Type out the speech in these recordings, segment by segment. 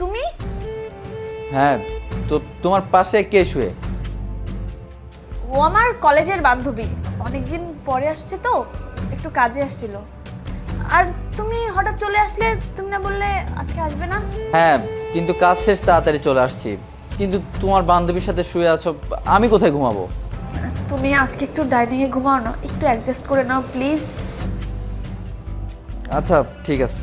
তুমি? হ্যাঁ তো তোমার পাশে কে শুয়ে? ও আমার কলেজের বান্ধবী। অনেকদিন পরে আসছে তো একটু কাজে আসছিল। আর তুমি হঠাৎ চলে আসলে তুমি না বললে আজকে আসবে না? হ্যাঁ কিন্তু কাজ শেষ তাড়াতাড়ি চলে আসছি। কিন্তু তোমার বান্ধবীর সাথে শুয়ে আছো আমি কোথায় ঘুমাবো? তুমি আজকে একটু ডাইনিংয়ে ঘুমাও না একটু অ্যাডজাস্ট করে নাও প্লিজ আচ্ছা ঠিক আছে।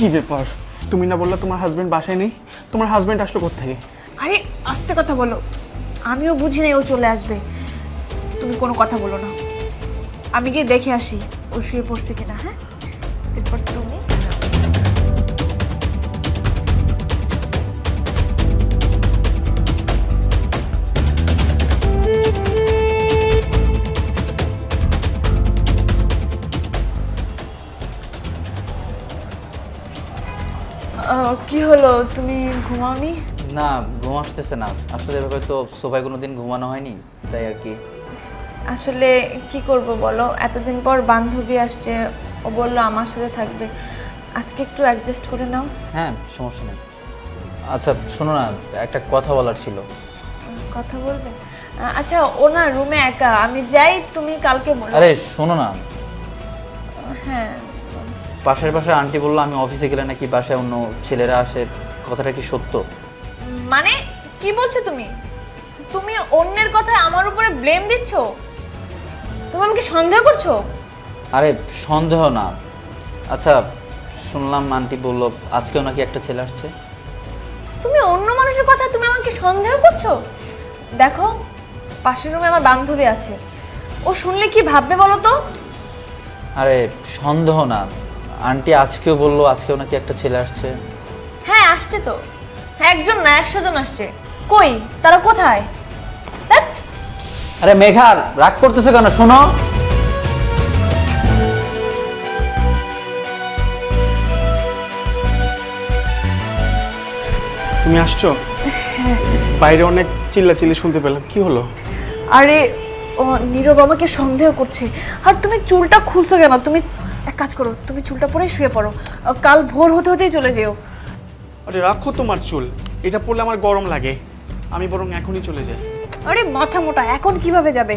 কি ব্যাপার? তুমি না বললে তোমার হাজবেন্ড বাসায় নেই? তোমার হাজবেন্ড আসলো কোথেকে আরে, আস্তে কথা বলো। আমিও বুঝি নাই ও চলে আসবে। তুমি কোনো কথা বলো না। আমি গিয়ে দেখে আসি ও শুয়ে পড়ছে কিনা হ্যাঁ? এরপর তুমি হলো তুমি ঘুমাওনি? না ঘুম আসতেছে না। আসলে এভাবে তো সোফায় কোনো দিন ঘুমানো হয়নি তাই আর কি। আসলে কি করব বলো? এতদিন পর বান্ধবী আসছে ও বলল আমার সাথে থাকবে। আজকে একটু অ্যাডজাস্ট করে নাও। হ্যাঁ সমস্যা নেই। আচ্ছা শোনো না একটা কথা বলার ছিল। কথা বলবে? আচ্ছা ও না রুমে একা। আমি যাই তুমি কালকে বলো। আরে শোনো না। হ্যাঁ। পাশের পাশে আন্টি বলল আমি অফিসে গেলে নাকি বাসায় অন্য ছেলেরা আসে। কথাটা কি সত্য? মানে কি বলছো তুমি? তুমি অন্যের কথায় আমার উপরে ব্লেম দিচ্ছ? তুমি আমাকে সন্দেহ করছ? আরে সন্দেহ না। আচ্ছা শুনলাম আন্টি বলল আজকেও নাকি একটা ছেলে আসছে? তুমি অন্য মানুষের কথা তুমি আমাকে সন্দেহ করছ? দেখো পাশের রুমে আমার বান্ধবী আছে। ও শুনলে কি ভাববে বলো তো? আরে সন্দেহ না। আন্টি আজকেও বলল আজকেও নাকি একটা ছেলে আসছে। হ্যাঁ আসছে তো। একজন না একশো জন আসছে। কই? তারা কোথায়? ধ্যাৎ, আরে মেঘার রাগ করতেছে কেন? শোনো। তুমি আসছো? বাইরে অনেক চিল্লাচিল্লি শুনতে পেলাম। কি হলো? আরে ও নীরব আমাকে সন্দেহ করছে। আর তুমি চুলটা খুলছো কেন? তুমি এক কাজ করো তুমি চুলটা পরে শুয়ে পড়ো। কাল ভোর হতে হতেই চলে যেও। আরে রাখো তোমার চুল। এটা পরলে আমার গরম লাগে। আমি বরং এখনই চলে যাই। আরে মাথা মোটা এখন কীভাবে যাবে?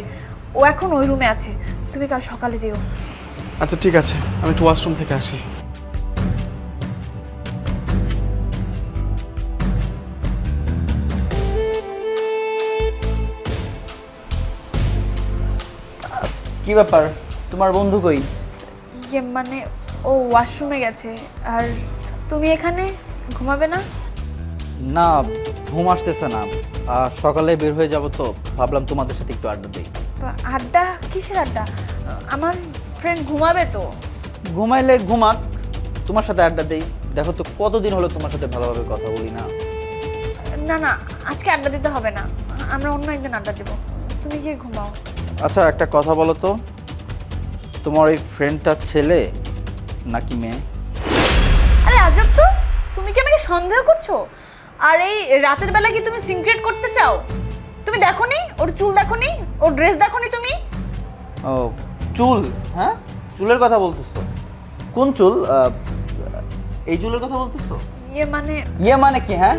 ও এখন ওই রুমে আছে। তুমি কাল সকালে যেও। আচ্ছা ঠিক আছে। আমি একটু ওয়াশরুম থেকে আসি। কি ব্যাপার? তোমার বন্ধু কই? ইয়ে মানে ও ওয়াশরুমে গেছে। আর তুমি এখানে? ঘুমাবে না? না ঘুম আসতেছে না। আর সকালে বের হয়ে যাব তো ভাবলাম তোমাদের সাথে একটু আড্ডা দিই। আড্ডা? কিসের আড্ডা? আমার ফ্রেন্ড ঘুমাবে তো। ঘুমাইলে ঘুমাক তোমার সাথে আড্ডা দেই। দেখো তো কতদিন হলো তোমার সাথে ভালোভাবে কথা বলি না। না না আজকে আড্ডা দিতে হবে না। আমরা অন্য একদিন আড্ডা দেবো। তুমি গিয়ে ঘুমাও। আচ্ছা একটা কথা বলো তো। তোমার ওই ফ্রেন্ডটা ছেলে নাকি মেয়ে? আরে আজব তো তুমি কি আমাকে সন্দেহ করছ? আর এই রাতের বেলা কি তুমি সিক্রেট করতে চাও? তুমি দেখো নি ওর চুল দেখো নি ওর ড্রেস দেখো নি তুমি? ও চুল? হ্যাঁ? চুলের কথা বলতেছো? কোন চুল? এই চুলের কথা বলতেছো? ইয়ে মানে ইয়ে মানে কি হ্যাঁ?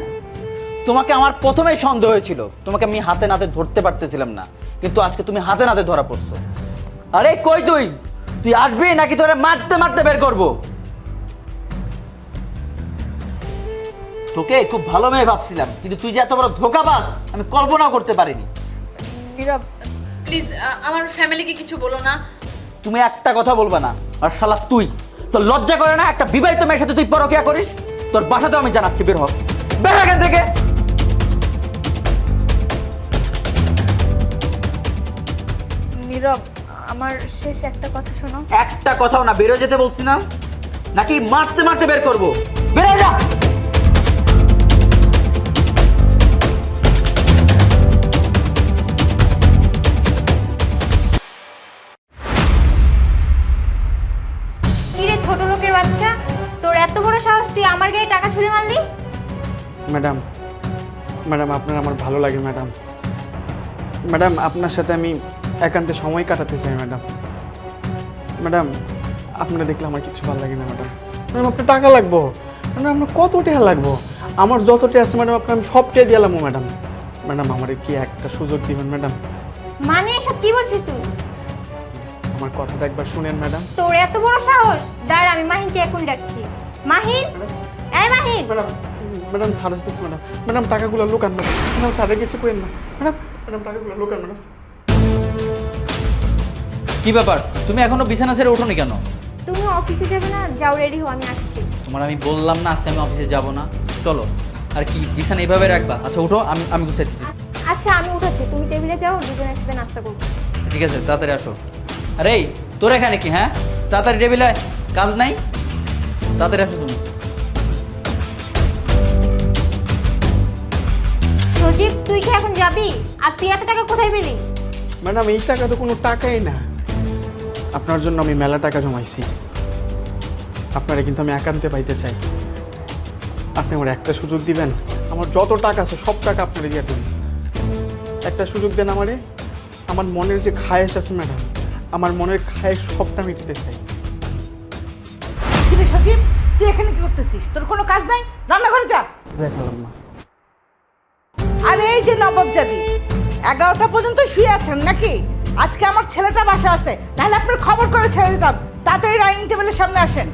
তোমাকে আমার প্রথমেই সন্দেহ হয়েছিল। তোমাকে আমি হাতে নাতে ধরতে পারতেছিলাম না। কিন্তু আজকে তুমি হাতে নাতে ধরা পড়ছো। আরে কই তুই? তুই আসবি নাকি তোরে মারতে মারতে বের করব? তোকে খুব ভালো মেয়ে ভাবছিলাম কিন্তু তুই যে এত বড় ধোকাবাজ আমি কল্পনাও করতে পারিনি। নীরব প্লিজ আমার ফ্যামিলিকে কিছু বলো না। তুমি একটা কথা বলবা না আর শালা তুই। তোর লজ্জা করে না একটা বিবাহিত মেয়ের সাথে তুই পরকিয়া করিস? তোর বাসাতেও আমি জানাচ্ছি বের হ। বের এখান থেকে। নীরব আমার শেষ একটা কথা শোনো। একটা কথাও না বেরো যেতে বলছি না। নাকি মারতে মারতে বের করব? বেরো যা! কিরে ছোট লোকের বাচ্চা? তোর এত বড় সাহস তুই আমার গায়ে টাকা ছুড়ে মারলি? ম্যাডাম ম্যাডাম আপনার আমার ভালো লাগে ম্যাডাম। ম্যাডাম আপনার সাথে আমি একান্তে সময় কাটাতে চাই ম্যাডাম। ম্যাডাম আপনারা দেখলে আমার কিছু ভালো লাগে না ম্যাডাম। ম্যাডাম আপনার টাকা লাগবো। ম্যাডাম আপনার কত টাকা লাগবো? আমার যত টাকা আছে ম্যাডাম আপনার আমি সব টাকা দিলাম ম্যাডাম। ম্যাডাম আমার কি একটা সুযোগ দিবেন ম্যাডাম? মানে এসব কি বলছিস তুই? আমার কথাটা একবার শুনেন ম্যাডাম। তোর এত বড় সাহস? দাঁড়া আমি মাহিনকে এখন ডাকছি। মাহিন? এই মাহিন! ম্যাডাম ম্যাডাম আসতেছে ম্যাডাম। ম্যাডাম টাকাগুলো লুকান ম্যাডাম। ম্যাডাম স্যারের কিছু করেন না। ম্যাডাম ম্যাডাম টাকাগুলো লুকান ম্যাডাম। কি ব্যাপার? তুমি এখনও বিছানা ছেড়ে ওঠোনি কেন? তুমি অফিসে যাবে না? যাও রেডি হও আমি আসছি। তোমার আমি বললাম না আজকে আমি অফিসে যাব না। চলো। আর কি বিছানা এইভাবে রাখবা? আচ্ছা উঠো আমি আমি গুছিয়ে দিচ্ছি। আচ্ছা আমি উঠাচ্ছি। তুমি টেবিলে যাও দুজন একসাথে নাস্তা করব। ঠিক আছে তাড়াতাড়ি আসো। আরে এই তোর এখানে কি হ্যাঁ? তাড়াতাড়ি টেবিলে আয়। কাজ নাই? তাড়াতাড়ি আসো তুমি। সজীব তুই কি এখন যাবি? আর তুই এত টাকা কোথায় পেলি? ম্যাডাম এই টাকা তো কোনো টাকাই না। আপনার জন্য আমি মেলা টাকা জমাইছি। আপনারা কিন্তু আমি একান্তে পাইতে চাই। আপনি আমার একটা সুযোগ দিবেন? আমার যত টাকা আছে সব টাকা আপনারা দিয়ে দেবেন একটা সুযোগ দেন আমারে? আমার মনের যে খায়েশ আছে ম্যাডাম আমার মনের খায়েশ সবটা মিটাতে চাই। কিরে সজীব তুই এখানে কি করতেছিস? তোর কোনো কাজ নাই? রান্নাঘরে যা। দেখালাম না। আর এই যে নবাব জাদি এগারোটা পর্যন্ত শুয়ে আছেন নাকি? আজকে আমার ছেলেটা বাসা আছে। নাহলে আপনার খবর করে ছেড়ে দিতাম। তাড়াতাড়ি ডাইনিং টেবিলের সামনে আসেন।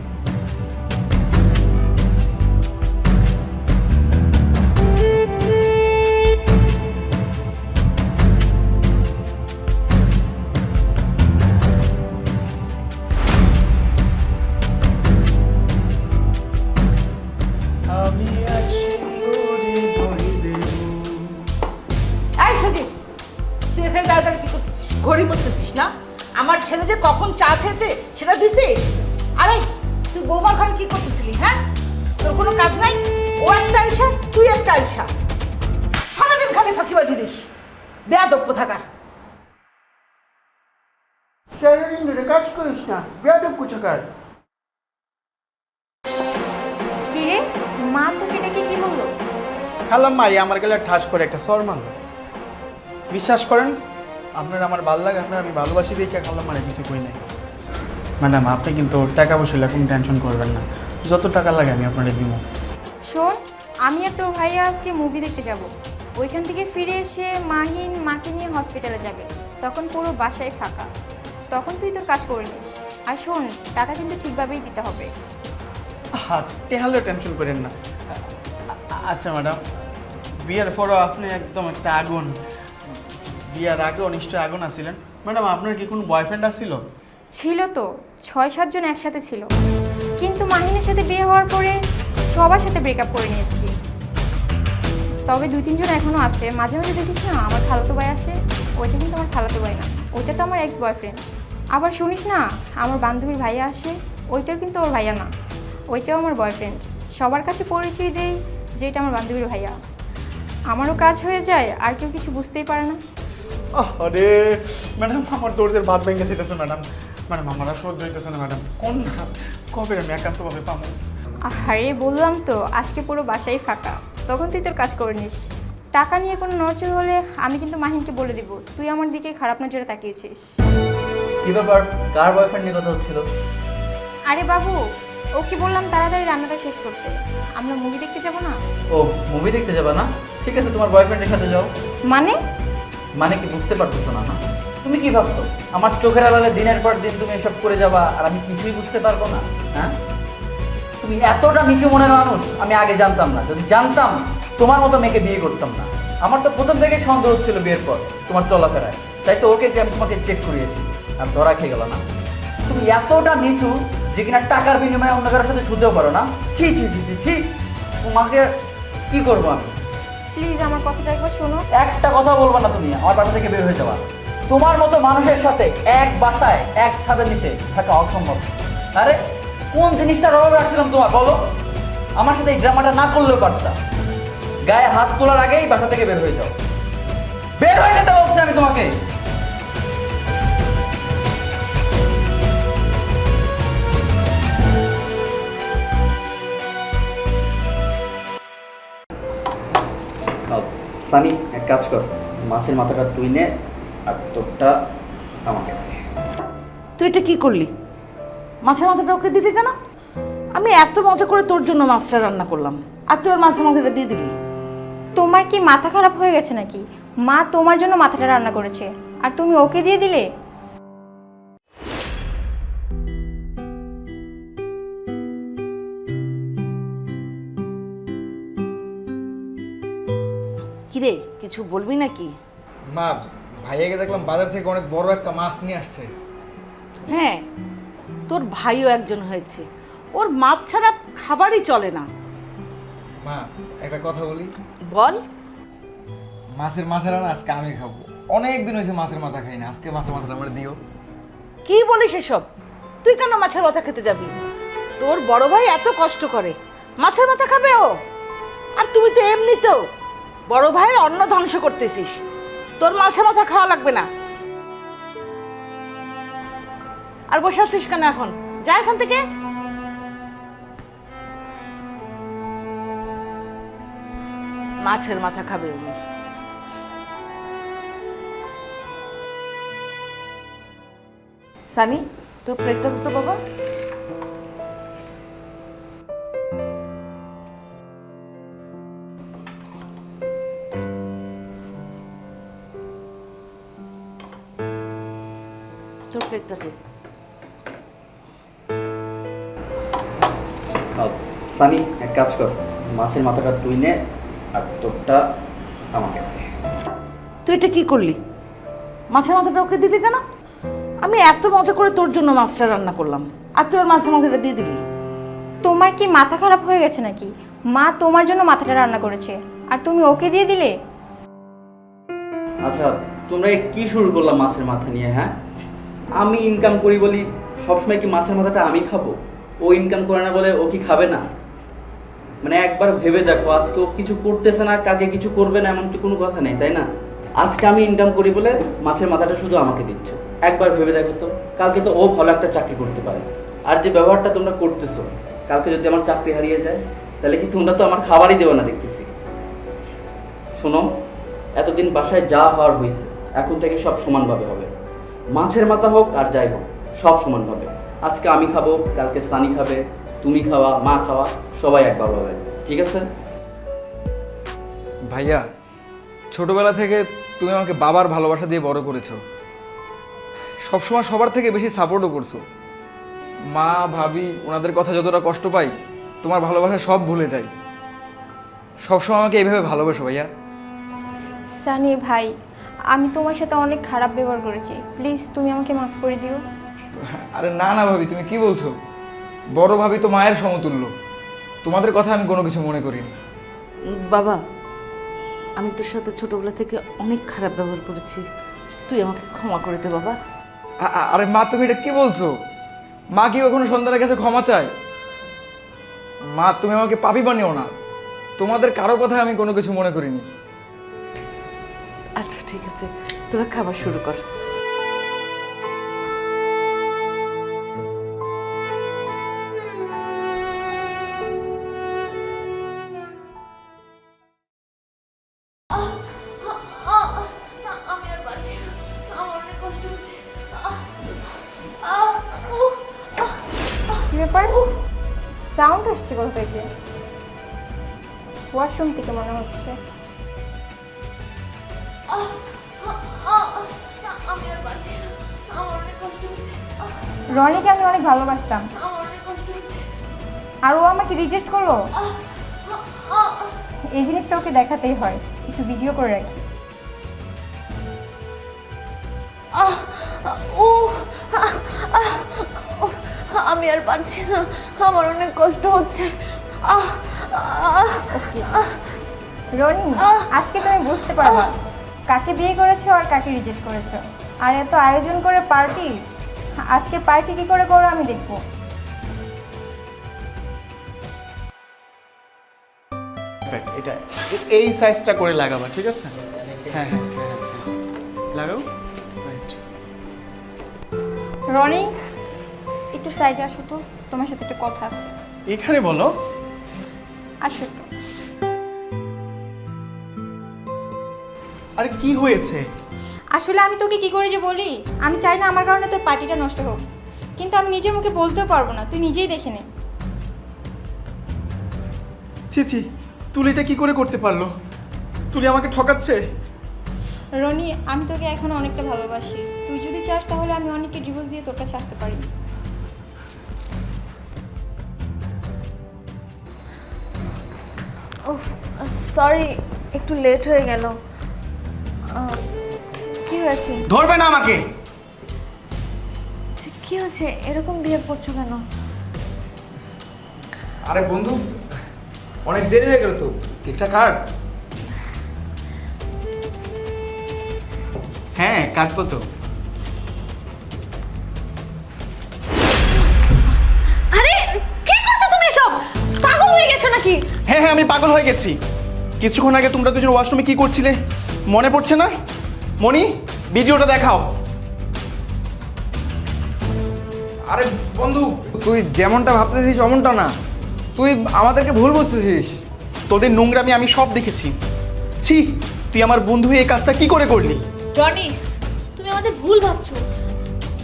যে কখন সেটা দিছিস আরে তুই বৌমার ঘরে কি করতেছিলি হ্যাঁ? তোর কোনো কাজ নাই? ও একটা আলসা তুই একটা আলসা। সারাদিন খালি ফাঁকিবাজি দিস। বেয়াদব কোথাকার। সারাদিন ধরে কাজ করিস না বেয়াদব কোথাকার? কি রে মা তোকে ডেকে কি বলল? খালাম মাই আমার গেলে ঠাস করে একটা সর মারলো। বিশ্বাস করেন আপনার আমার ভালো লাগে আপনার আমি ভালোবাসি দেখে খালাম মানে কিছু কই নাই। ম্যাডাম আপনি কিন্তু টাকা পয়সা এখন টেনশন করবেন না। যত টাকা লাগে আমি আপনার দিব। শোন আমি আর তোর ভাইয়া আজকে মুভি দেখতে যাব। ওইখান থেকে ফিরে এসে মাহিন মাকে নিয়ে হসপিটালে যাবে। তখন পুরো বাসায় ফাঁকা। তখন তুই তোর কাজ করে নিস। আর শোন টাকা কিন্তু ঠিকভাবেই দিতে হবে। হ্যাঁ তেহালেও টেনশন করেন না। আচ্ছা ম্যাডাম বিয়ের পরও আপনি একদম একটা আগুন। বিয়ার আগেও নিশ্চয়ই আগুন আসছিলেন ম্যাডাম আপনার কি কোনো বয়ফ্রেন্ড আসছিল ছিল তো। ছয় সাতজন একসাথে ছিল। কিন্তু মাহিনের সাথে বিয়ে হওয়ার পরে সবার সাথে ব্রেকআপ করে নিয়েছি। তবে দুই তিনজন এখনও আছে। মাঝে মাঝে দেখিস না, আমার খালাতো ভাই আসে, ওইটা কিন্তু আমার খালাতো ভাই না। ওইটা তো আমার এক্স বয়ফ্রেন্ড আবার শুনিস না, আমার বান্ধবীর ভাইয়া আসে, ওইটাও কিন্তু ওর ভাইয়া না। ওইটাও আমার বয়ফ্রেন্ড সবার কাছে পরিচয় দেই যে এটা আমার বান্ধবীর ভাইয়া। আমারও কাজ হয়ে যায়, আর কেউ কিছু বুঝতেই পারে না। আরে, ম্যাডাম, আমার দরজার ভাত ভেঙে যেতেছে ম্যাডাম। ম্যাডাম আমার আর সহ্য হইতেছে না ম্যাডাম কোন কবে আমি একান্তভাবে পাবো? আরে বললাম তো আজকে পুরো বাসাই ফাঁকা। তখন তুই তোর কাজ করে নিস। টাকা নিয়ে কোনো নড়চড় হলে আমি কিন্তু মাহিনকে বলে দিব তুই আমার দিকে খারাপ নজরে তাকিয়েছিস। কি ব্যাপার? কার বয়ফ্রেন্ড নিয়ে কথা হচ্ছিল? আরে বাবু ওকে বললাম তাড়াতাড়ি রান্নাটা শেষ করতে। আমরা মুভি দেখতে যাব না? ও মুভি দেখতে যাবা না? ঠিক আছে তোমার বয়ফ্রেন্ডের সাথে যাও। মানে? মানে কি বুঝতে পারতেছো না না? তুমি কি ভাবছ? আমার চোখের আড়ালে দিনের পর দিন তুমি এসব করে যাবা আর আমি কিছুই বুঝতে পারব না হ্যাঁ? তুমি এতটা নিচু মনের মানুষ আমি আগে জানতাম না। যদি জানতাম তোমার মতো মেয়েকে বিয়ে করতাম না। আমার তো প্রথম থেকে সন্দেহ হচ্ছিল বিয়ের পর তোমার চলাফেরায়। তাই তো ওকে আমি তোমাকে চেক করিয়েছি। আর ধরা খেয়ে গেল না। তুমি এতটা নিচু যে কিনা টাকার বিনিময়ে অন্য কারোর সাথে শুতেও পারো না। ছি ছি ছি ছি ছি। তোমাকে কি করব আমি? প্লিজ আমার কথাটা একবার শোনো। একটা কথা বলব না তুমি আমার বাসা থেকে বের হয়ে যাওয়া তোমার মতো মানুষের সাথে এক বাসায়, এক ছাদের নিচে থাকা অসম্ভব। আরে, কোন জিনিসটার অভাব রাখছিলাম তোমার, বলো? আমার সাথে এই ড্রামাটা না করলেও পারতাম গায়ে হাত তোলার আগেই বাসা থেকে বের হয়ে যাও। বের হয়ে যেতে বলছি আমি তোমাকে। সানি, এক কাজ কর। মাছের মাথাটা তুই নে আর তোরটা আমাকে দে। তুই এটা কি করলি? মাছের মাথাটা ওকে দিলি কেন? আমি এত মজা করে তোর জন্য মাছটা রান্না করলাম। আর তুই ওর মাছের মাথাটা দিয়ে দিলি। তোমার কি মাথা খারাপ হয়ে গেছে নাকি? মা তোমার জন্য মাথাটা রান্না করেছে। আর তুমি ওকে দিয়ে দিলে? কিরে কিছু বলবি নাকি? মা ভাইয়াকে দেখলাম বাজার থেকে অনেক বড় একটা মাছ নিয়ে আসছে। হ্যাঁ তোর ভাইও একজন হয়েছে। ওর মাছ ছাড়া খাবারই চলে না। মা একটা কথা বলি। বল। মাছের মাথাটা না আজকে আমি খাব। অনেক দিন হয়েছে মাছের মাথা খাই না আজকে মাছের মাথাটা আমার দিও। কি বলিস এসব? তুই কেন মাছের মাথা খেতে যাবি? তোর বড় ভাই এত কষ্ট করে। মাছের মাথা খাবে ও? আর তুমি তো এমনিতেও বড় ভাইয়ের অন্ন ধ্বংস করতেছিস। তোর মাছের মাথা খাওয়া লাগবে না। আর বসে আছিস কেন এখন? যা এখান থেকে। মাছের মাথা খাবে উনি। সানি, তোর প্লেটটা দিত বাবা সানি এক কাজ কর মাছের মাথাটা তুই নে আর তোরটা আমাকে দে। তুই এটা কি করলি? মাছের মাথাটা ওকে দিলি কেন? আমি এত মজা করে তোর জন্য মাছটা রান্না করলাম। আর তুই ওর মাছের মাথাটা দিয়ে দিলি। তোমার কি মাথা খারাপ হয়ে গেছে নাকি? মা তোমার জন্য মাথাটা রান্না করেছে। আর তুমি ওকে দিয়ে দিলে? আচ্ছা তোমরা কি শুরু করলাম মাছের মাথা নিয়ে হ্যাঁ? আমি ইনকাম করি বলি সবসময় কি মাছের মাথাটা আমি খাব? ও ইনকাম করে না বলে ও কি খাবে না? মানে একবার ভেবে দেখো আজকে ও কিছু করতেছে না, কাকে কিছু করবে না এমন তো কোনো কথা নেই, তাই না? আজকে আমি ইনকাম করি বলে মাছের মাথাটা শুধু আমাকে দিচ্ছ। একবার ভেবে দেখো তো, কালকে তো ও ভালো একটা চাকরি করতে পারে। আর যে ব্যবহারটা তোমরা করতেছো, কালকে যদি আমার চাকরি হারিয়ে যায়, তাহলে কি তোমরা তো আমার খাবারই দেবে না দেখতেছি? শোনো, এতদিন বাসায় যা হওয়ার হয়েছে, এখন থেকে সব সমানভাবে হবে। মাছের মাথা হোক আর যাই হোক, সব সমানভাবে। আজকে আমি খাব, কালকে সানি খাবে তুমি খাওয়া মা খাওয়া সবাই একবার হবে ঠিক আছে? ভাইয়া ছোটবেলা থেকে তুমি আমাকে বাবার ভালোবাসা দিয়ে বড় করেছ। সবসময় সবার থেকে বেশি সাপোর্টও করছ। মা ভাবি ওনাদের কথা যতটা কষ্ট পাই তোমার ভালোবাসা সব ভুলে যাই। সবসময় আমাকে এইভাবে ভালোবাসো ভাইয়া। সানি ভাই আমি তোমার সাথে অনেক খারাপ ব্যবহার করেছি। প্লিজ তুমি আমাকে মাফ করে দিও। আরে না না ভাবি তুমি কি বলছো? বড় ভাবি তো মায়ের সমতুল্য। তোমাদের কথা আমি কোনো কিছু মনে করিনি। বাবা আমি তোর সাথে ছোটবেলা থেকে অনেক খারাপ ব্যবহার করেছি। তুই আমাকে ক্ষমা করে দে বাবা। আ- আরে মা তুমি এটা কি বলছো? মা কি কখনো সন্তানের কাছে ক্ষমা চায়? মা তুমি আমাকে পাপি বানিও না। তোমাদের কারও কথা আমি কোনো কিছু মনে করিনি। আচ্ছা ঠিক আছে। তোরা খাবার শুরু কর। ব্যাপার? সাউন্ড আসছে কোথা থেকে? ওয়াশরুম থেকে মনে হচ্ছে। রনিকে আমি অনেক ভালোবাসতাম। আর ও আমাকে রিজেক্ট করল? এই জিনিসটা ওকে দেখাতেই হয়। একটু ভিডিও করে রাখি। আহ, ও আমি আর পারছি না। আমার অনেক কষ্ট হচ্ছে। আহ রনি আজকে তুমি বুঝতে পারবা কাকে বিয়ে করেছ আর কাকে রিজেক্ট করেছ। আর এত আয়োজন করে পার্টি? আজকে পার্টি কি করে করো আমি দেখব। এটা এই সাইজটা করে লাগাবা ঠিক আছে? হ্যাঁ হ্যাঁ হ্যাঁ, হ্যাঁ। লাগাও। রাইট রনি একটু সাইডে আসো তো তোমার সাথে একটা কথা আছে। এখানে বলো। আসো তো আরে কি হয়েছে? আসলে আমি তোকে কি করে যে বলি? আমি চাই না আমার কারণে তোর পার্টিটা নষ্ট হোক। কিন্তু আমি নিজের মুখে বলতেও পারব না তুই নিজেই দেখে নে। ছি ছি তুলিটা কি করে করতে পারল? তুলি আমাকে ঠকাচ্ছে? রনি আমি তোকে এখন অনেকটা ভালোবাসি। তুই যদি চাস তাহলে আমি অনেককে ডিভোর্স দিয়ে তোর কাছে আসতে পারি। সরি একটু লেট হয়ে গেল। কি হয়েছে? ধরবে না আমাকে। কি হয়েছে? এরকম বিহেভ করছ কেন? আরে বন্ধু অনেক দেরি হয়ে গেল তো। কেকটা কাট। হ্যাঁ কাটবো তো। আরে কি করছ তুমি এসব? পাগল হয়ে গেছো নাকি? হ্যাঁ হ্যাঁ আমি পাগল হয়ে গেছি। কিছুক্ষণ আগে তোমরা দুজন ওয়াশরুমে কি করছিলে? মনে পড়ছে না? মনি ভিডিওটা দেখাও। আরে বন্ধু তুই যেমনটা ভাবতেছিস অমনটা না। তুই আমাদেরকে ভুল বুঝতেছিস। তোদের নোংরামি আমি সব দেখেছি। ছি তুই আমার বন্ধু হয়ে এই কাজটা কি করে করলি? রনি তুমি আমাদের ভুল ভাবছ।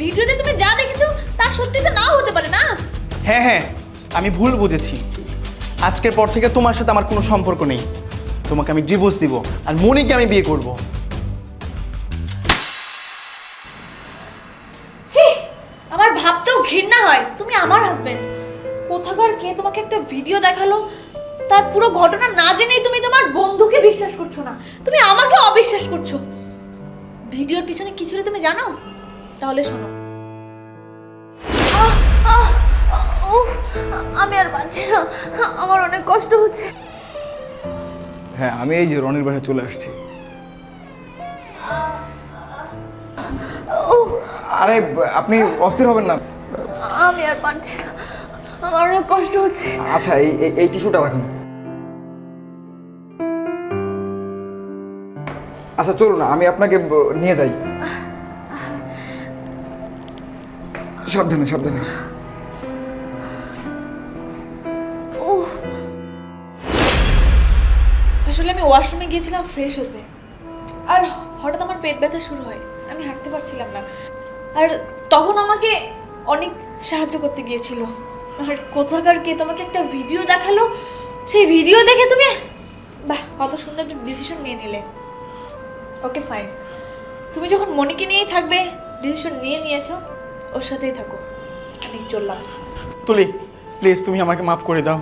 ভিডিওতে তুমি যা দেখেছ তা সত্যি তো নাও হতে পারে না? হ্যাঁ হ্যাঁ আমি ভুল বুঝেছি। আজকের পর থেকে তোমার সাথে আমার কোনো সম্পর্ক নেই। তোমাকে আমি ডিভোর্স দিব আর মনিকে আমি বিয়ে করব। ছি, আমার ভাবতেও ঘৃণা হয়। তুমি আমার হাজবেন্ড কোথাকার কে তোমাকে একটা ভিডিও দেখাল? তার পুরো ঘটনা না জেনেই তুমি তোমার বন্ধুকে বিশ্বাস করছ না। তুমি আমাকে অবিশ্বাস করছ। ভিডিওর পিছনে কি ছিল তুমি জানো? তাহলে শোনো। আমি আর পাচ্ছি না। আমার অনেক কষ্ট হচ্ছে। হ্যাঁ আমি এই যে রনির বাসায় চলে আসছি। আরে আপনি অস্থির হবেন না। আমি আর পারছি না। আমার অনেক কষ্ট হচ্ছে। আচ্ছা এই এই- এই টিস্যুটা রাখুন। আচ্ছা চলুন আমি আপনাকে নিয়ে যাই। সাবধানে সাবধানে। আসলে আমি ওয়াশরুমে গিয়েছিলাম ফ্রেশ হতে। আর হঠাৎ আমার পেট ব্যথা শুরু হয়। আমি হাঁটতে পারছিলাম না। আর তখন আমাকে অনেক সাহায্য করতে গিয়েছিল। আর কোথাকার কে তোমাকে একটা ভিডিও দেখাল? সেই ভিডিও দেখে তুমি বাহ, কত সুন্দর একটা ডিসিশন নিয়ে নিলে। ওকে ফাইন তুমি যখন মনিকে নিয়েই থাকবে ডিসিশন নিয়ে নিয়েছো, ওর সাথেই থাকো। আমি চললাম। তুলি প্লিজ তুমি আমাকে মাফ করে দাও।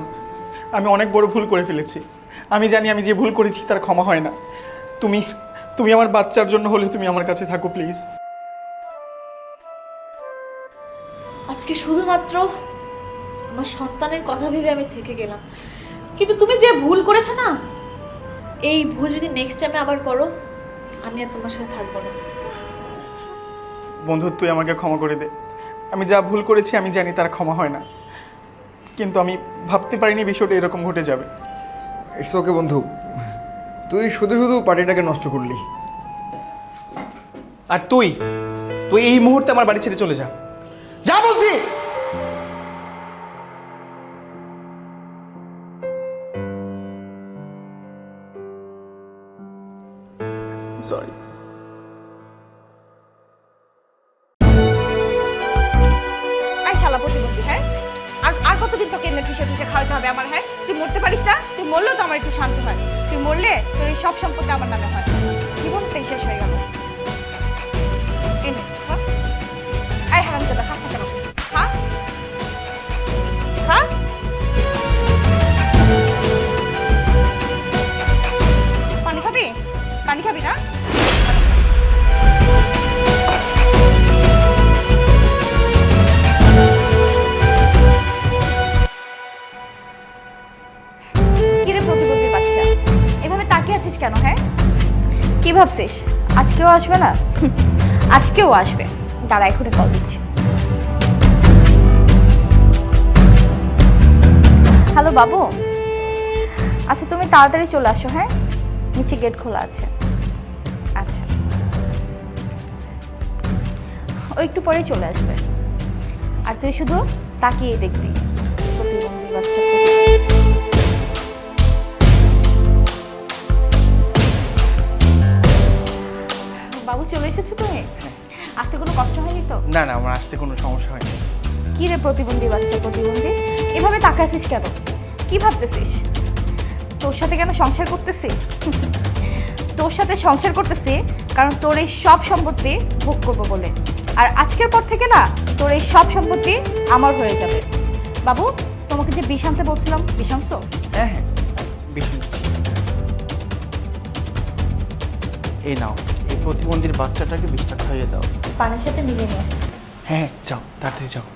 আমি অনেক বড় ভুল করে ফেলেছি। আমি জানি আমি যে ভুল করেছি তার ক্ষমা হয় না। তুমি তুমি আমার বাচ্চার জন্য হলে তুমি আমার কাছে থাকো প্লিজ। আজকে শুধুমাত্র আমার সন্তানের কথা ভেবে আমি থেকে গেলাম। কিন্তু তুমি যে ভুল করেছ না এই ভুল যদি নেক্সট টাইমে আবার করো আমি আর তোমার সাথে থাকব না। বন্ধু তুই আমাকে ক্ষমা করে দে। আমি যা ভুল করেছি আমি জানি তার ক্ষমা হয় না। কিন্তু আমি ভাবতে পারিনি বিষয়টা এরকম ঘটে যাবে। ইটস ওকে, বন্ধু। তুই শুধু শুধু পার্টিটাকে নষ্ট করলি। আর তুই তুই এই মুহূর্তে আমার বাড়ি ছেড়ে চলে যা। ভাবছিস? আজকেও আসবে না? আজকেও আসবে। দাঁড়া, এখনই কল দিচ্ছি। হ্যালো বাবু? আচ্ছা তুমি তাড়াতাড়ি চলে আসো হ্যাঁ? নিচে গেট খোলা আছে। আচ্ছা। ও একটু পরেই চলে আসবে। আর তুই শুধু তাকিয়ে দেখবি। প্রতিবন্ধী বাচ্চা চলে এসেছ তুমি? আসতে কোনো কষ্ট হয়নি তো? না না আমার আসতে কোনো সমস্যা হয়নি। কি রে প্রতিবন্ধী বাচ্চা প্রতিবন্ধী? এভাবে তাকাইছিস কেন? কি ভাবতেছিস? তোর সাথে কেন সংসার করতেছি? তোর সাথে সংসার করতেছি কারণ তোর এই সব সম্পত্তি ভোগ করব বলে। আর আজকের পর থেকে না তোর এই সব সম্পত্তি আমার হয়ে যাবে। বাবু তোমাকে যে বিষ আনতে বলছিলাম বিষ আনছো? হ্যাঁ হ্যাঁ এই নাও। প্রতিবন্ধীর বাচ্চাটাকে বিষটা খাইয়ে দাও। পানির সাথে মিলিয়ে নিয়ে হ্যাঁ যাও তাড়াতাড়ি যাও।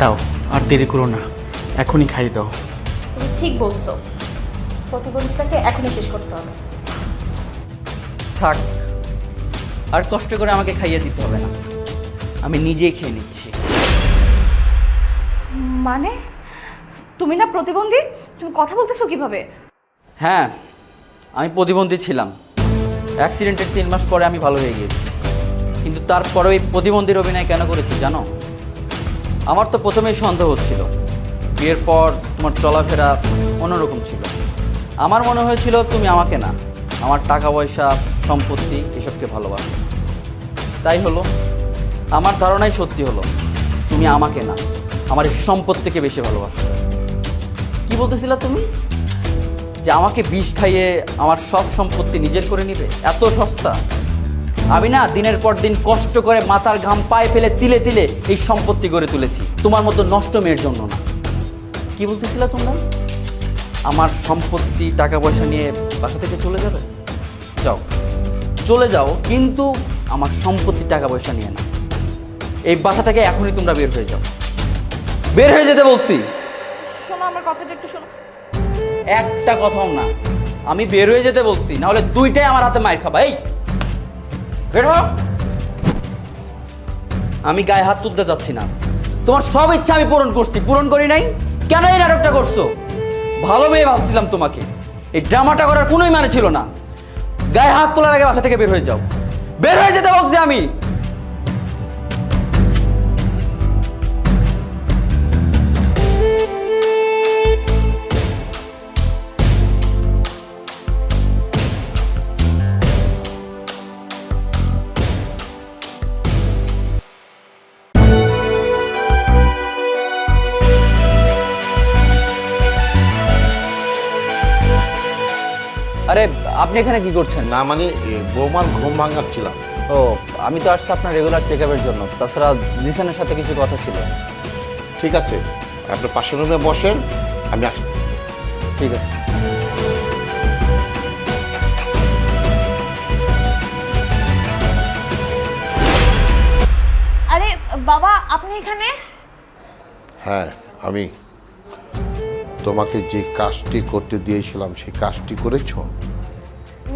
দাও আর দেরি করো না এখনই খাইয়ে দাও। তুমি ঠিক বলছো। প্রতিবন্ধিতাকে এখনই শেষ করতে হবে। থাক আর কষ্ট করে আমাকে খাইয়ে দিতে হবে না। আমি নিজেই খেয়ে নিচ্ছি। মানে? তুমি না প্রতিবন্ধী? তুমি কথা বলতেছো কীভাবে? হ্যাঁ আমি প্রতিবন্ধী ছিলাম। অ্যাক্সিডেন্টের তিন মাস পরে আমি ভালো হয়ে গিয়েছি। কিন্তু তারপরেও এই প্রতিবন্ধীর অভিনয় কেন করেছি জানো? আমার তো প্রথমেই সন্দেহ হচ্ছিল বিয়ের পর তোমার চলাফেরা অন্যরকম ছিল। আমার মনে হয়েছিল তুমি আমাকে না। আমার টাকা পয়সা সম্পত্তি এসবকে ভালোবাসো। তাই হলো, আমার ধারণাই সত্যি হলো, তুমি আমাকে না, আমার এই সম্পত্তিকে বেশি ভালোবাসো। কি বলতেছিলা তুমি? যে আমাকে বিষ খাইয়ে আমার সব সম্পত্তি নিজের করে নিবে? এত সস্তা। আমি না দিনের পর দিন কষ্ট করে মাথার ঘাম পায়ে ফেলে তিলে তিলে এই সম্পত্তি গড়ে তুলেছি। তোমার মতো নষ্ট মেয়ের জন্য না। কি বলতেছিলা তোমরা? আমার সম্পত্তি টাকা পয়সা নিয়ে বাসা থেকে চলে যাবে? যাও। চলে যাও কিন্তু আমার সম্পত্তি টাকা পয়সা নিয়ে না এই বাসা থেকে এখনই তোমরা বের হয়ে যাও। বের হয়ে যেতে বলছি। শোনো আমার কথাটা একটু শোনো। একটা কথাও না আমি বের হয়ে যেতে বলছি না হলে দুইটাই আমার হাতে মায়ের খাবা। এই বের। আমি গায়ে হাত তুলতে চাচ্ছি না। তোমার সব ইচ্ছা আমি পূরণ করছি পূরণ করি নাই? কেন এই নাটকটা করছ? ভালো মেয়ে ভাবছিলাম তোমাকে। এই ড্রামাটা করার কোনোই মানে ছিল না। গায়ে হাত তোলার আগে বাসা থেকে বের হয়ে যাও। বের হয়ে যেতে বলছি আমি। আরে আপনি এখানে কি করছেন? না মানে বৌমার ঘুম ভাঙাচ্ছিলাম। ও আমি তো আসছি আপনার রেগুলার চেক আপের জন্য। তাছাড়া জিসানের সাথে কিছু কথা ছিল। ঠিক আছে আপনি পাশের রুমে বসেন আমি আসছি। ঠিক আছে। আরে বাবা আপনি এখানে? হ্যাঁ আমি তোমাকে যে কাজটি করতে দিয়েছিলাম সেই কাজটি করেছ?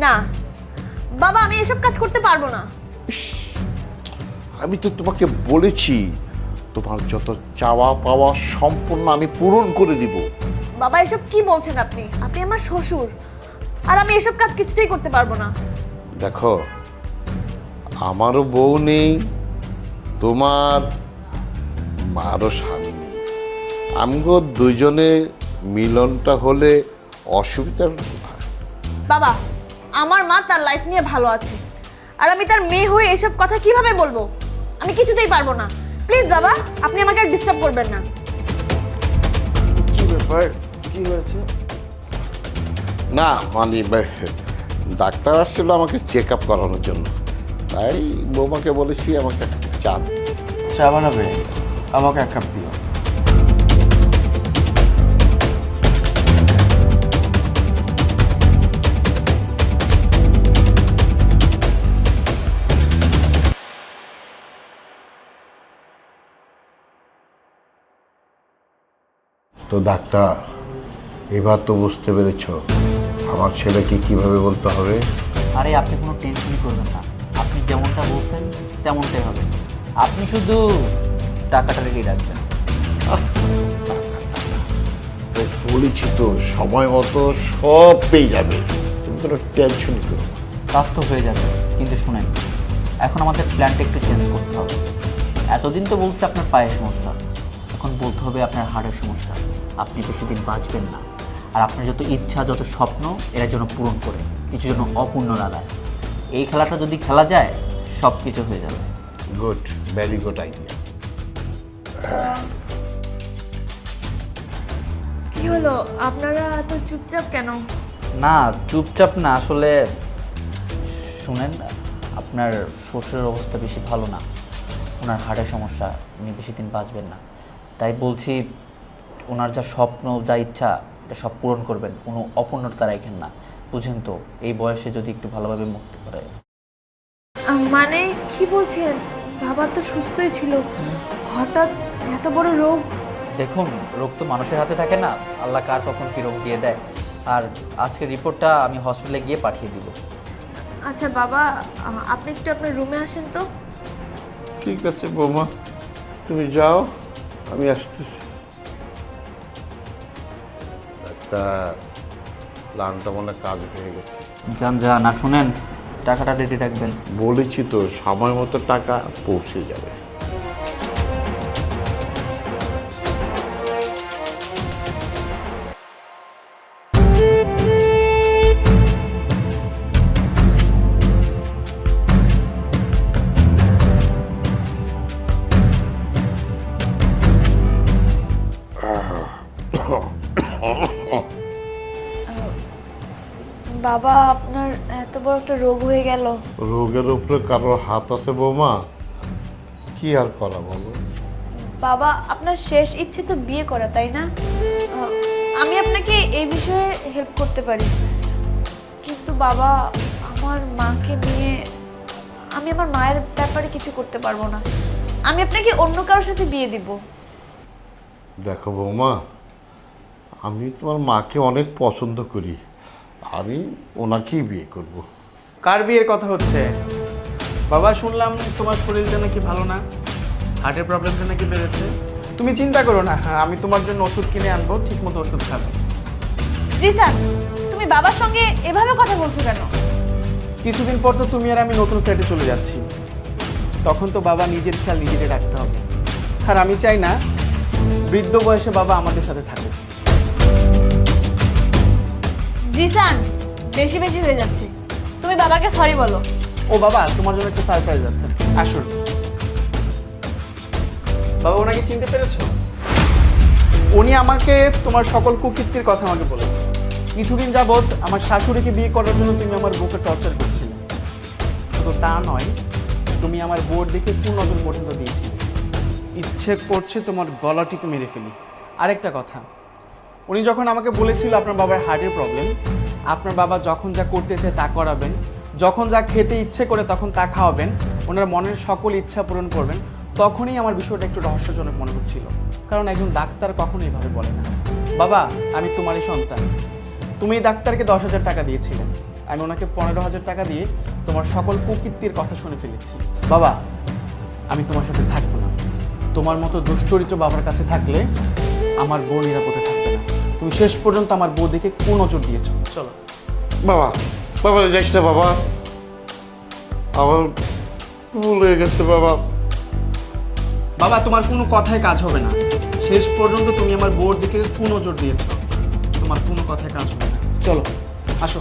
না। বাবা আমি এসব কাজ করতে পারব না। আমি তো তোমাকে বলেছি তোমার যত চাওয়া পাওয়া সম্পূর্ণ আমি পূরণ করে দিব। বাবা এসব কি বলছেন আপনি? আপনি আমার শ্বশুর আর আমি এসব কাজ কিছুতেই করতে পারব না। দেখো আমারও বউ নেই তোমার মারও স্বামী নেই। আমগো দুইজনে মিলনটা হলে অসুবিধার কোথায় বাবা আমার মা তার লাইফ নিয়ে ভালো আছে। আর আমি তার মেয়ে হয়ে এসব কথা কীভাবে বলব? আমি কিছুতেই পারব না। প্লিজ বাবা আপনি আমাকে আর ডিস্টার্ব করবেন না। কি ব্যাপার? কি হয়েছে? না মানে ডাক্তার আসছিল আমাকে চেক আপ করানোর জন্য। তাই বৌমাকে বলেছি আমাকে চা। চা বানাবে? আমাকে এক কাপ দিও। তো ডাক্তার এবার তো বুঝতে পেরেছ আমার ছেলেকে কীভাবে বলতে হবে। আরে আপনি কোনো টেনশনই করবেন না। আপনি যেমনটা বলছেন তেমনটাই হবে। আপনি শুধু টাকাটা রেখেই রাখবেন। বলেছি তো সময় মতো সব পেয়ে যাবে। তুমি কোনো টেনশনই করো কাজ তো হয়ে যাবে কিন্তু শুনেন এখন আমাদের প্ল্যানটা একটু চেঞ্জ করতে হবে। এতদিন তো বলছে আপনার পায়ে সমস্যা। এখন বলতে হবে আপনার হাড়ের সমস্যা আপনি বেশি দিন বাঁচবেন না। আর আপনার যত ইচ্ছা যত স্বপ্ন এরা যেন পূরণ করে কিছু যেন অপূর্ণ না রায় এই খেলাটা যদি খেলা যায় সব কিছু হয়ে যাবে। গুড ভেরি গুড আইডিয়া কি হলো? আপনারা এত চুপচাপ কেন? না চুপচাপ না আসলে শুনেন আপনার শ্বশুরের অবস্থা বেশি ভালো না। ওনার হার্টের সমস্যা উনি বেশি দিন বাঁচবেন না। তাই বলছি ওনার যা স্বপ্ন যা ইচ্ছা এটা সব পূরণ করবেন। কোনো অপূর্ণতা রাখেন না। বুঝেন তো এই বয়সে যদি একটু ভালোভাবে মুক্তি করে। মানে কি বলছেন? বাবার তো সুস্থই ছিল। হঠাৎ এত বড় রোগ? দেখুন রোগ তো মানুষের হাতে থাকে না। আল্লাহ কার কখন কী রোগ দিয়ে দেয়। আর আজকের রিপোর্টটা আমি হসপিটালে গিয়ে পাঠিয়ে দিব। আচ্ছা বাবা আপনি একটু আপনার রুমে আসেন তো। ঠিক আছে বৌমা। তুমি যাও। আমি আসতেছি। একটা প্ল্যানটা মনে কাজ হয়ে গেছে। যান যা না শুনেন টাকাটা রেডি রাখবেন। বলেছি তো সময় মতো টাকা পৌঁছে যাবে। বাবা আপনার এত বড় একটা রোগ হয়ে গেল। রোগের উপরে কারোর হাত আছে বৌমা? কি আর করা বলো? বাবা আপনার শেষ ইচ্ছে তো বিয়ে করা তাই না? আমি আপনাকে এই বিষয়ে হেল্প করতে পারি। কিন্তু বাবা আমার মাকে নিয়ে আমি আমার মায়ের ব্যাপারে কিছু করতে পারব না। আমি আপনাকে অন্য কারোর সাথে বিয়ে দিব। দেখো বৌমা আমি তোমার মাকে অনেক পছন্দ করি। আমি ওনাকেই বিয়ে করব। কার বিয়ের কথা হচ্ছে? বাবা শুনলাম তোমার শরীরটা নাকি ভালো না। হার্টের প্রবলেমটা নাকি বেড়েছে। তুমি চিন্তা করো না হ্যাঁ আমি তোমার জন্য ওষুধ কিনে আনব ঠিক মতো ওষুধ খাবে। জি স্যার তুমি বাবার সঙ্গে এভাবে কথা বলছো কেন? কিছুদিন পর তো তুমি আর আমি নতুন ফ্ল্যাটে চলে যাচ্ছি। তখন তো বাবা নিজের খেয়াল নিজেকে রাখতে হবে। আর আমি চাই না বৃদ্ধ বয়সে বাবা আমাদের সাথে থাকুক। জিসান, বেশি বেশি হয়ে যাচ্ছে। তুমি বাবাকে সরি বলো। ও বাবা, তোমার জন্য একটা সারপ্রাইজ আছে। আসুন। বাবা, ওনাকে চিনতে পেরেছ? উনি আমাকে তোমার সকল কুকীর্তির কথা আমাকে বলেছে। কিছুদিন যাবৎ আমার শাশুড়িকে বিয়ে করার জন্য তুমি আমার বউকে টর্চার করছিলে। শুধু তা নয়, তুমি আমার দেখে কোন নজর পর্যন্ত দিয়েছিলে। ইচ্ছে করছে তোমার গলাটিকে মেরে ফেলি। আরেকটা কথা উনি যখন আমাকে বলেছিল আপনার বাবার হার্টের প্রবলেম আপনার বাবা যখন যা করতে চায় তা করাবেন, যখন যা খেতে ইচ্ছে করে তখন তা খাওয়াবেন, ওনার মনের সকল ইচ্ছা পূরণ করবেন, তখনই আমার বিষয়টা একটু রহস্যজনক মনে হচ্ছিল। কারণ একজন ডাক্তার কখনো এইভাবে বলে না। বাবা, আমি তোমারই সন্তান। তুমি ডাক্তারকে দশ হাজার টাকা দিয়েছিলে। আমি ওনাকে পনেরো হাজার টাকা দিয়ে তোমার সকল কুকীর্তির কথা শুনে ফেলেছি। বাবা, আমি তোমার সাথে থাকব না। তোমার মতো দুশ্চরিত্র বাবার কাছে থাকলে আমার বউ নিরাপদে তুমি শেষ পর্যন্ত আমার বউ দেখে কোন নজর দিয়েছ? চলো। বাবা বাবা যাইস না বাবা। আমার ভুল হয়ে গেছে বাবা। বাবা তোমার কোনো কথায় কাজ হবে না। শেষ পর্যন্ত তুমি আমার বউর দিকে কোন নজর দিয়েছ? তোমার কোনো কথায় কাজ হবে না। চলো আসো।